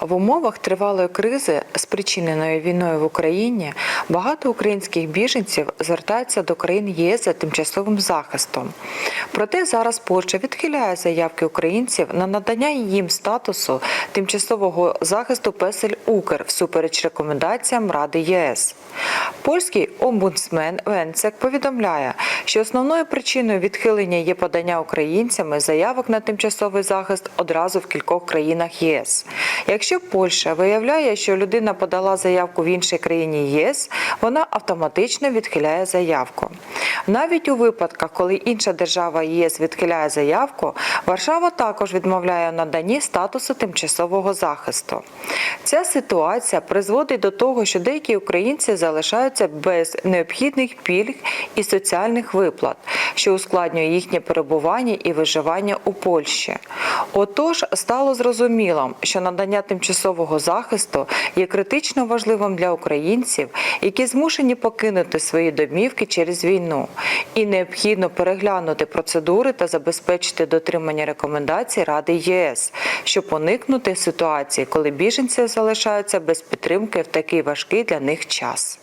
В умовах тривалої кризи, спричиненої війною в Україні, багато українських біженців звертаються до країн ЄС за тимчасовим захистом. Проте зараз Польща відхиляє заявки українців на надання їм статусу тимчасового захисту Песель Укр всупереч рекомендаціям Ради ЄС. Польський омбудсмен Венцек повідомляє, що основною причиною відхилення є подання українцями заявок на тимчасовий захист одразу в кількох країнах ЄС. Якщо Польща виявляє, що людина подала заявку в іншій країні ЄС, вона автоматично відхиляє заявку. Навіть у випадках, коли інша держава ЄС відхиляє заявку, Варшава також відмовляє наданні статусу тимчасового захисту. Ця ситуація призводить до того, що деякі українці залишаються без необхідних пільг і соціальних виплат, що ускладнює їхнє перебування і виживання у Польщі. Отож, стало зрозумілим, що надання тимчасового захисту є критично важливим для українців, які змушені покинути свої домівки через війну, і необхідно переглянути процедури та забезпечити дотримання рекомендацій Ради ЄС, щоб уникнути ситуації, коли біженці залишаються без підтримки в такий важкий для них час.